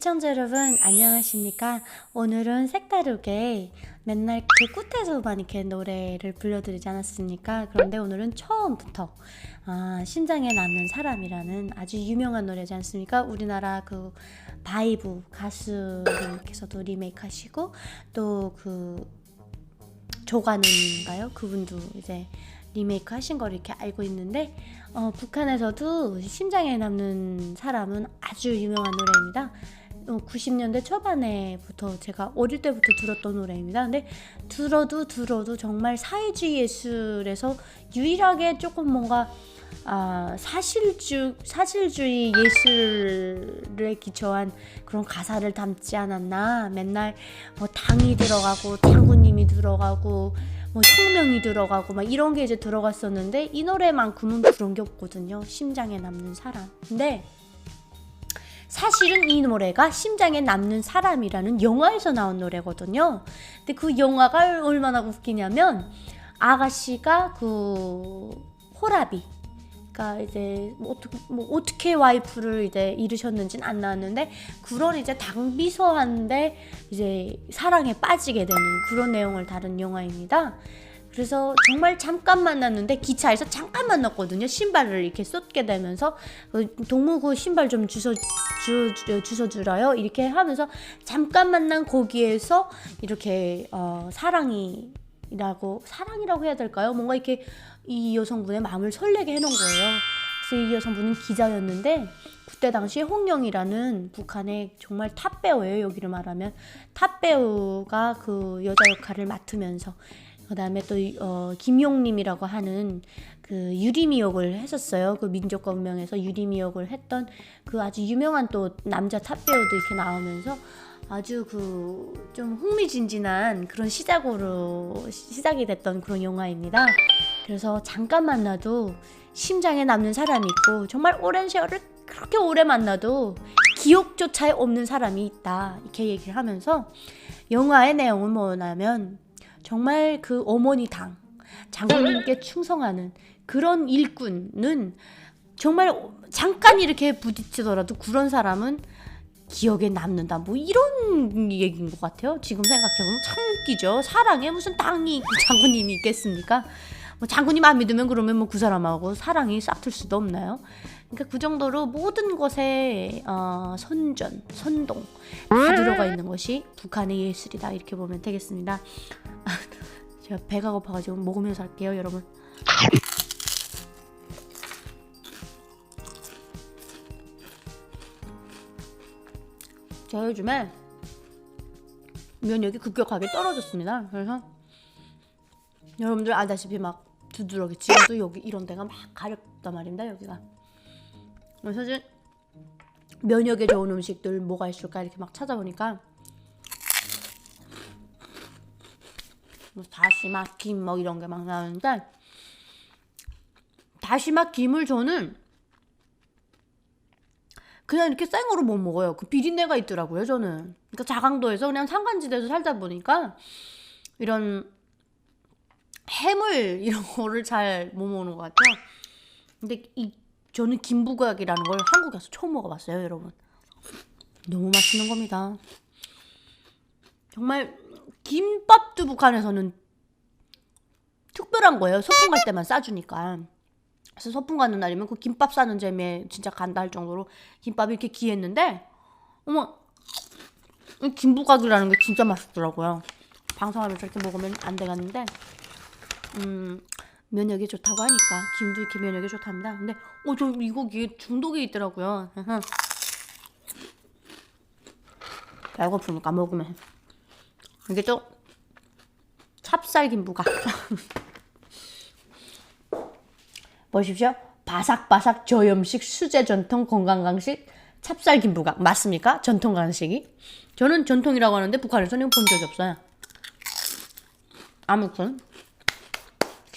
시청자 여러분 안녕하십니까? 오늘은 색다르게 맨날 그 끝에서만 이렇게 노래를 불러드리지 않았습니까? 그런데 오늘은 처음부터 아, 심장에 남는 사람이라는 아주 유명한 노래지 않습니까? 우리나라 그 바이브 가수님께서도 리메이크 하시고 또 그 조관우님인가요? 그분도 이제 리메이크 하신 걸 이렇게 알고 있는데 어, 북한에서도 심장에 남는 사람은 아주 유명한 노래입니다. 어, 90년대 초반에부터 제가 어릴 때부터 들었던 노래입니다. 근데 들어도 들어도 정말 사회주의 예술에서 유일하게 조금 뭔가 아, 사실주 사실주의 예술에 기초한 그런 가사를 담지 않았나. 맨날 뭐 당이 들어가고 당구님이 들어가고 뭐 혁명이 들어가고 막 이런 게 이제 들어갔었는데 이 노래만큼은 그런 게 없거든요. 심장에 남는 사람. 근데 사실은 이 노래가 심장에 남는 사람이라는 영화에서 나온 노래거든요. 근데 그 영화가 얼마나 웃기냐면 아가씨가 그 호라비 그러니까 이제 뭐 어떻게 뭐 어떻게 와이프를 이제 잃으셨는지는 안 나왔는데 그런 이제 당비서한데 이제 사랑에 빠지게 되는 그런 내용을 다룬 영화입니다. 그래서 정말 잠깐 만났는데 기차에서 잠깐 만났거든요. 신발을 이렇게 쏟게 되면서 그 동무 그 신발 좀 주워 주, 주, 주워 주라요. 이렇게 하면서 잠깐 만난 거기에서 이렇게 어, 사랑이 라고 사랑이라고 해야 될까요? 뭔가 이렇게 이 여성분의 마음을 설레게 해놓은 거예요. 그래서 이 여성분은 기자였는데 그때 당시에 홍영이라는 북한의 정말 탑 배우예요. 여기를 말하면 탑 배우가 그 여자 역할을 맡으면서 그 다음에 또 어, 김용님이라고 하는 그 유리미 역을 했었어요. 그 민족과 운명에서 유리미 역을 했던 그 아주 유명한 또 남자 탑 배우도 이렇게 나오면서 아주 그 좀 흥미진진한 그런 시작으로 시작이 됐던 그런 영화입니다. 그래서 잠깐 만나도 심장에 남는 사람이 있고 정말 오랜 세월을 그렇게 오래 만나도 기억조차 없는 사람이 있다 이렇게 얘기를 하면서 영화의 내용은 뭐냐면 정말 그 어머니 당 장군님께 충성하는 그런 일꾼은 정말 잠깐 이렇게 부딪히더라도 그런 사람은 기억에 남는다. 뭐 이런 얘기인 것 같아요. 지금 생각해보면 참 웃기죠. 사랑에 무슨 땅이 그 장군님이 있겠습니까? 뭐 장군님 안 믿으면 그러면 뭐 그 사람하고 사랑이 싹틀 수도 없나요? 그러니까 그 정도로 모든 것에 어, 선전, 선동 다 들어가 있는 것이 북한의 예술이다 이렇게 보면 되겠습니다. 제가 배가 고파가지고 먹으면서 할게요, 여러분. 제가 요즘에 면역이 급격하게 떨어졌습니다. 그래서 여러분들 알다시피 막 두드러기 지금도 여기 이런 데가 막 가렵단 말입니다. 여기가. 이제 면역에 좋은 음식들 뭐가 있을까 이렇게 막 찾아보니까 뭐 다시마, 김 뭐 이런 게 막 나오는데 다시마, 김을 저는 그냥 이렇게 생으로 못 먹어요. 그 비린내가 있더라고요, 저는. 그러니까 자강도에서 그냥 산간지대에서 살다 보니까 이런 해물 이런 거를 잘 못 먹는 것 같아요. 근데 이 저는 김부각이라는 걸 한국에서 처음 먹어봤어요, 여러분. 너무 맛있는 겁니다. 정말 김밥도 북한에서는 특별한 거예요. 소풍 갈 때만 싸주니까. 그래서 소풍 가는 날이면 그 김밥 싸는 재미에 진짜 간다 할 정도로 김밥이 이렇게 귀했는데 어머 이 김부각이라는 게 진짜 맛있더라고요. 방송하면서 이렇게 먹으면 안 되겠는데 음 면역이 좋다고 하니까 김도 이렇게 면역이 좋답니다. 근데 어 저 이거 이게 중독이 있더라고요. 배고프니까 먹으면 이게 또 찹쌀 김부각 보십시오. 바삭바삭 저염식 수제 전통 건강 간식 찹쌀 김부각 맞습니까? 전통 간식이? 저는 전통이라고 하는데 북한에서는 본 적이 없어요. 아무튼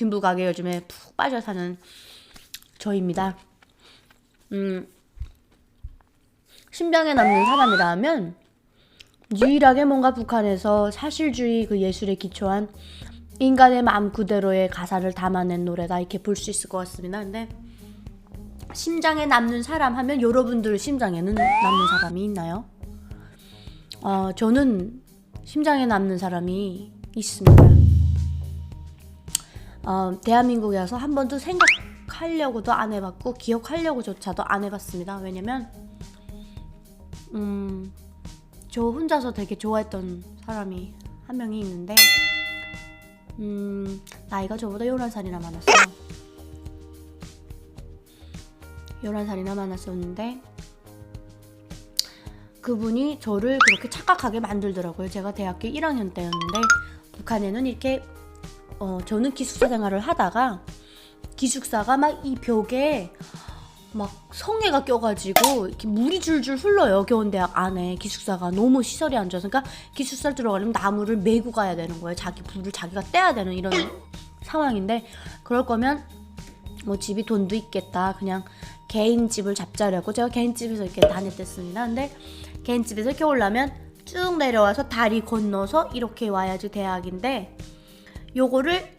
김부각에 요즘에 푹 빠져 사는 저입니다. 음, 심장에 남는 사람이라면 유일하게 뭔가 북한에서 사실주의 그 예술에 기초한 인간의 마음 그대로의 가사를 담아낸 노래다 이렇게 볼 수 있을 것 같습니다. 근데 심장에 남는 사람 하면 여러분들 심장에는 남는 사람이 있나요? 어, 저는 심장에 남는 사람이 있습니다. 어, 대한민국에서 한 번도 생각하려고도 안 해봤고 기억하려고조차도 안 해봤습니다. 왜냐면 음, 저 혼자서 되게 좋아했던 사람이 한 명이 있는데 음, 나이가 저보다 11살이나 많았어요. 11살이나 많았었는데 그분이 저를 그렇게 착각하게 만들더라고요. 제가 대학교 1학년 때였는데 북한에는 이렇게 어, 저는 기숙사 생활을 하다가 기숙사가 막 이 벽에 막 성에가 껴가지고 이렇게 물이 줄줄 흘러요 교원대학 안에. 기숙사가 너무 시설이 안 좋아서. 그러니까 기숙사 들어가려면 나무를 메고 가야 되는 거예요. 자기 불을 자기가 떼야 되는 이런 상황인데 그럴 거면 뭐 집이 돈도 있겠다. 그냥 개인 집을 잡자려고 제가 개인 집에서 이렇게 다녔댔습니다 근데 개인 집에서 이렇게 오려면 쭉 내려와서 다리 건너서 이렇게 와야지 대학인데 요거를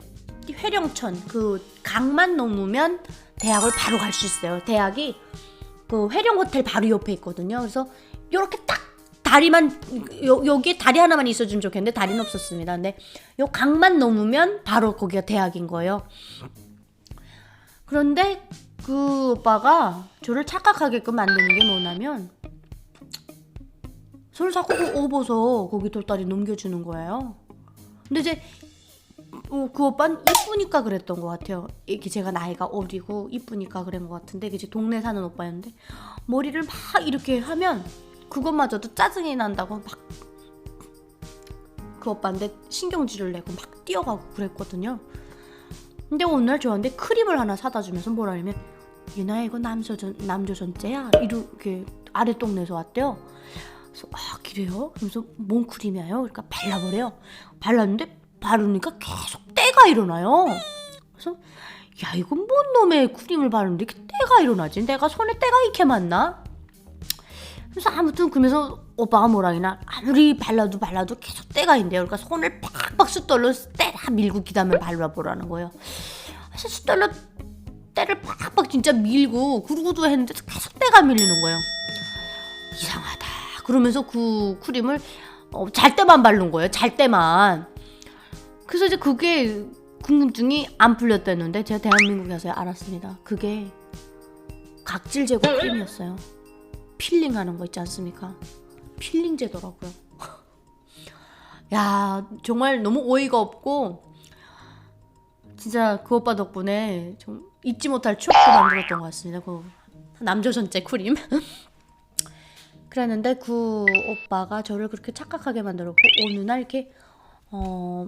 회령천 그 강만 넘으면 대학을 바로 갈 수 있어요. 대학이 그 회령 호텔 바로 옆에 있거든요. 그래서 요렇게 딱 다리만 요, 여기 다리 하나만 있어주면 좋겠는데 다리는 없었습니다. 근데 요 강만 넘으면 바로 거기가 대학인 거예요. 그런데 그 오빠가 저를 착각하게끔 만드는 게 뭐냐면 저를 자꾸 그 업어서 거기 돌다리 넘겨주는 거예요. 근데 이제 어, 그 오빠는 이쁘니까 그랬던 것 같아요. 이게 제가 나이가 어리고 이쁘니까 그런 것 같은데 이제 동네 사는 오빠였는데 머리를 막 이렇게 하면 그것마저도 짜증이 난다고 막 그 오빠인데 신경질을 내고 막 뛰어가고 그랬거든요. 근데 오늘 저한테 크림을 하나 사다 주면서 뭐라냐면 유나 이거 남조전 남조전제야 이렇게 아래 동네에서 왔대요. 그래서 아 그래요? 그러면서 뭔 크림이에요? 그러니까 발라보래요. 발랐는데 바르니까 계속 때가 일어나요. 그래서 야 이건 뭔 놈의 크림을 바르는데 이렇게 때가 일어나지? 내가 손에 때가 이렇게 많나? 그래서 아무튼 그러면서 오빠가 뭐라 하나 아무리 발라도 발라도 계속 때가 있는데요. 그러니까 손을 팍팍 숫돌로 때다 밀고 기다음에 발라보라는 거예요. 그래서 숫돌로 때를 팍팍 진짜 밀고 구르구두 했는데 계속 때가 밀리는 거예요. 이상하다. 그러면서 그 크림을 어, 잘 때만 바른 거예요. 잘 때만. 그래서 이제 그게 궁금증이 안 풀렸다는데 제가 대한민국에서 알았습니다. 그게 각질 제거 크림이었어요. 필링 하는 거 있지 않습니까? 필링 제더라고요. 야 정말 너무 어이가 없고 진짜 그 오빠 덕분에 좀 잊지 못할 추억도 만들었던 것 같습니다. 그 남조선제 크림. 그랬는데 그 오빠가 저를 그렇게 착각하게 만들었고 어느 날 이렇게 어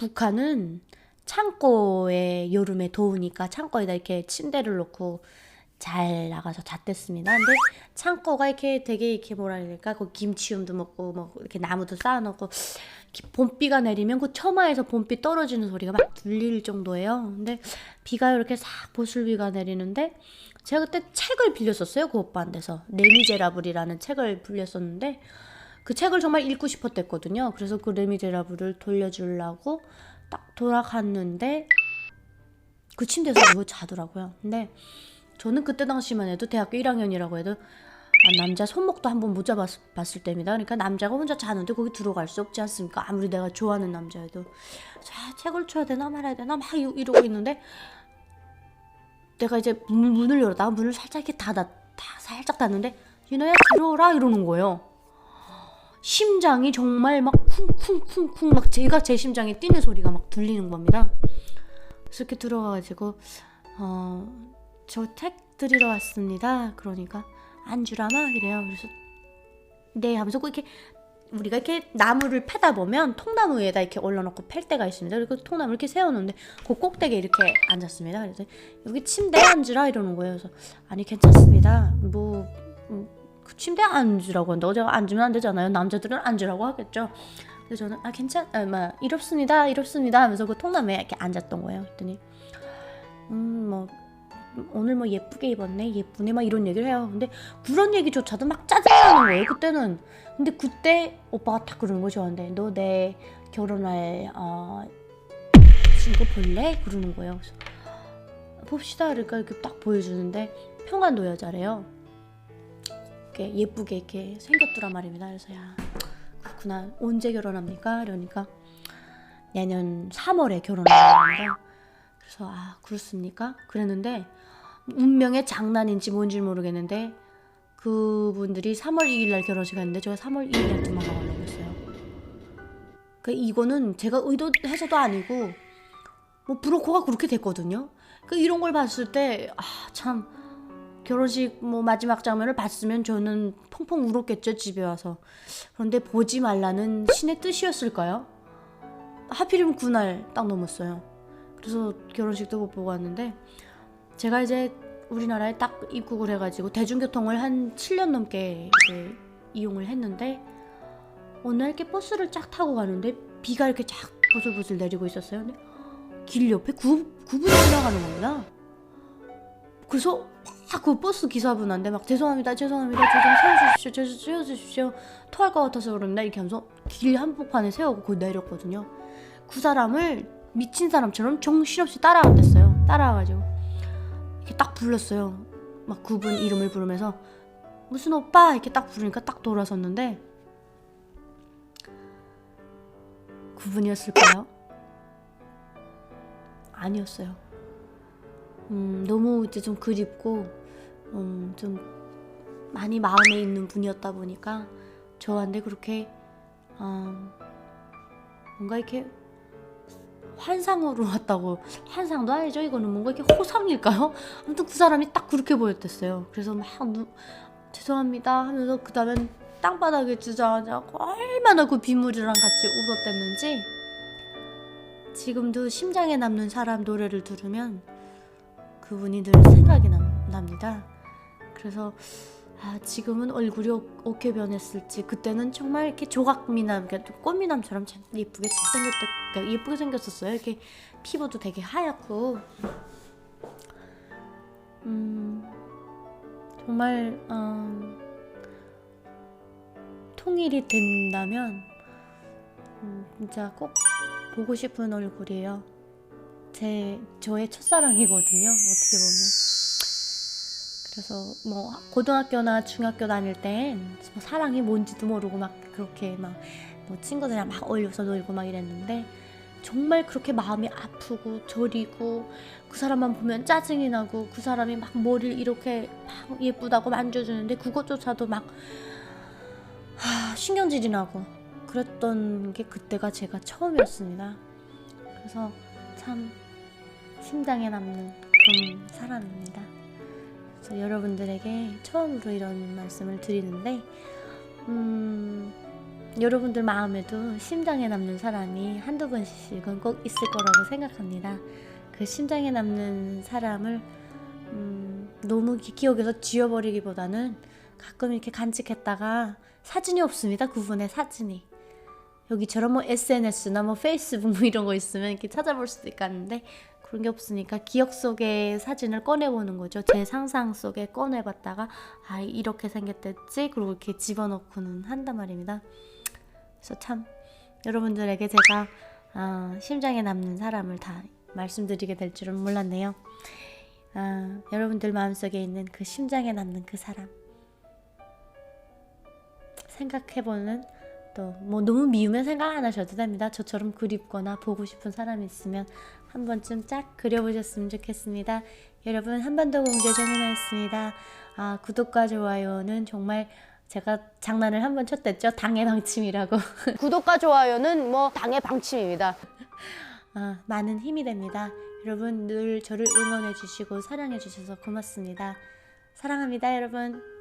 북한은 창고에 여름에 더우니까 창고에다 이렇게 침대를 놓고 잘 나가서 잤댔습니다. 근데 창고가 이렇게 되게 이렇게 뭐라 해야 될까? 그 김치움도 먹고 뭐 이렇게 나무도 쌓아놓고 봄비가 내리면 그 처마에서 봄비 떨어지는 소리가 막 들릴 정도예요. 근데 비가 이렇게 싹 보슬비가 내리는데 제가 그때 책을 빌렸었어요. 그 오빠한테서 레미제라블이라는 책을 빌렸었는데 그 책을 정말 읽고 싶었댔거든요. 그래서 그 레미제라블을 돌려주려고 딱 돌아갔는데 그 침대에서 누워 자더라고요. 근데 저는 그때 당시만 해도 대학교 1학년이라고 해도 아, 남자 손목도 한 번 못 잡았을 때입니다. 그러니까 남자가 혼자 자는데 거기 들어갈 수 없지 않습니까? 아무리 내가 좋아하는 남자여도 자 책을 쳐야 되나 말아야 되나 막 이- 이러고 있는데 내가 이제 문- 문을 열었다가 문을 살짝 이렇게 닫아 다 살짝 닫는데 유나야 들어오라 이러는 거예요. 심장이 정말 막 쿵쿵쿵쿵 막 제가 제 심장이 뛰는 소리가 막 들리는 겁니다. 그래서 이렇게 들어가가지고 어, 저책 드리러 왔습니다. 그러니까 안주라마 이래요. 그래서 네 하면서 꼭 이렇게 우리가 이렇게 나무를 패다 보면 통나무 위에다 이렇게 올려놓고 팰 때가 있습니다. 그리고 통나무 이렇게 세워놓는데 그 꼭대기에 이렇게 앉았습니다. 그래서 여기 침대에 앉으라 이러는 거예요. 그래서 아니 괜찮습니다. 뭐 음, 그 침대에 앉으라고 한다고 제가 앉으면 안 되잖아요. 남자들은 앉으라고 하겠죠. 근데 저는 아 괜찮 아 막 이렇습니다 이렇습니다 하면서 그 통남에 이렇게 앉았던 거예요. 그랬더니 음뭐 오늘 뭐 예쁘게 입었네 예쁘네 막 이런 얘기를 해요. 근데 그런 얘기조차도 막 짜증나는 거예요. 그때는 근데 그때 오빠가 딱 그러는 거죠. 저한테 너내 결혼할 어 친구 볼래? 그러는 거예요. 그래서 봅시다. 그러니까 이렇게 딱 보여주는데 평안도 여자래요. 이렇게 예쁘게 이렇게 생겼더란 말입니다. 그래서 야 그렇구나. 언제 결혼합니까? 이러니까 내년 3월에 결혼합니다. 그래서 아 그렇습니까? 그랬는데 운명의 장난인지 뭔지 모르겠는데 그분들이 3월 2일 날 결혼식 했는데 제가 3월 2일 날 도망가려고 했어요. 그 이거는 제가 의도해서도 아니고 뭐 브로커가 그렇게 됐거든요. 그 이런 걸 봤을 때 아 참 결혼식 뭐 마지막 장면을 봤으면 저는 펑펑 울었겠죠 집에 와서. 그런데 보지 말라는 신의 뜻이었을까요? 하필이면 그날 딱 넘었어요. 그래서 결혼식도 못 보고 왔는데 제가 이제 우리나라에 딱 입국을 해가지고 대중교통을 한 7년 넘게 이제 이용을 했는데 어느 날 이렇게 버스를 쫙 타고 가는데 비가 이렇게 쫙 보슬보슬 내리고 있었어요. 근데 길 옆에 구, 구분이 지나가는 겁니다. 그래서 막 그 버스 기사분한테 막 죄송합니다, 죄송합니다, 저 좀 세워주십시오, 저좀 세워주십시오. 토할 것 같아서 그런다 이렇게 하면서 길 한복판에 세우고 거기 내렸거든요. 그 사람을 미친 사람처럼 정신없이 따라갔댔어요. 따라와가지고 이렇게 딱 불렀어요. 막 그분 이름을 부르면서 무슨 오빠 이렇게 딱 부르니까 딱 돌아섰는데 그분이었을까요? 아니었어요. 음, 너무 이제 좀 그립고, 음, 좀 많이 마음에 있는 분이었다 보니까 저한테 그렇게, 어, 뭔가 이렇게 환상으로 왔다고. 환상도 아니죠. 이거는 뭔가 이렇게 호상일까요? 아무튼 그 사람이 딱 그렇게 보였댔어요. 그래서 막, 누, 죄송합니다 하면서 그 다음엔 땅바닥에 주저앉아서 얼마나 그 빗물이랑 같이 울었댔는지 지금도 심장에 남는 사람 노래를 들으면 그분이 늘 생각이 남, 납니다. 그래서 아, 지금은 얼굴이 어, 어떻게 변했을지 그때는 정말 이렇게 조각 미남, 그러니까 꽃미남처럼 참 예쁘게 잘생겼다, 그러니까 예쁘게 생겼었어요. 이렇게 피부도 되게 하얗고, 음, 정말 어, 통일이 된다면 음, 진짜 꼭 보고 싶은 얼굴이에요. 제 저의 첫사랑이거든요. 어떻게 보면. 그래서 뭐 고등학교나 중학교 다닐 땐 뭐 사랑이 뭔지도 모르고 막 그렇게 막 뭐 친구들이랑 막 어울려서 놀고 막 이랬는데 정말 그렇게 마음이 아프고 저리고 그 사람만 보면 짜증이 나고 그 사람이 막 머리를 이렇게 막 예쁘다고 만져주는데 그것조차도 막 하, 신경질이 나고 그랬던 게 그때가 제가 처음이었습니다. 그래서 참 심장에 남는 그런 사람입니다. 그래서 여러분들에게 처음으로 이런 말씀을 드리는데, 음, 여러분들 마음에도 심장에 남는 사람이 한두 번씩은 꼭 있을 거라고 생각합니다. 그 심장에 남는 사람을 음, 너무 기- 기억에서 지워버리기보다는 가끔 이렇게 간직했다가 사진이 없습니다. 그분의 사진이. 여기처럼 뭐 SNS나 뭐 페이스북 뭐 이런 거 있으면 이렇게 찾아볼 수도 있겠는데 그런 게 없으니까 기억 속의 사진을 꺼내보는 거죠. 제 상상 속에 꺼내봤다가 아 이렇게 생겼댔지 그리고 이렇게 집어넣고는 한단 말입니다. 그래서 참 여러분들에게 제가 아, 심장에 남는 사람을 다 말씀드리게 될 줄은 몰랐네요. 아, 여러분들 마음속에 있는 그 심장에 남는 그 사람 생각해보는 또 뭐 너무 미우면 생각 안 하셔도 됩니다. 저처럼 그립거나 보고 싶은 사람이 있으면 한 번쯤 짝 그려보셨으면 좋겠습니다. 여러분 한반도 공제 정해놨습니다. 아, 구독과 좋아요는 정말 제가 장난을 한 번 쳤댔죠. 당의 방침이라고. 구독과 좋아요는 뭐 당의 방침입니다. 아, 많은 힘이 됩니다. 여러분 늘 저를 응원해 주시고 사랑해 주셔서 고맙습니다. 사랑합니다, 여러분.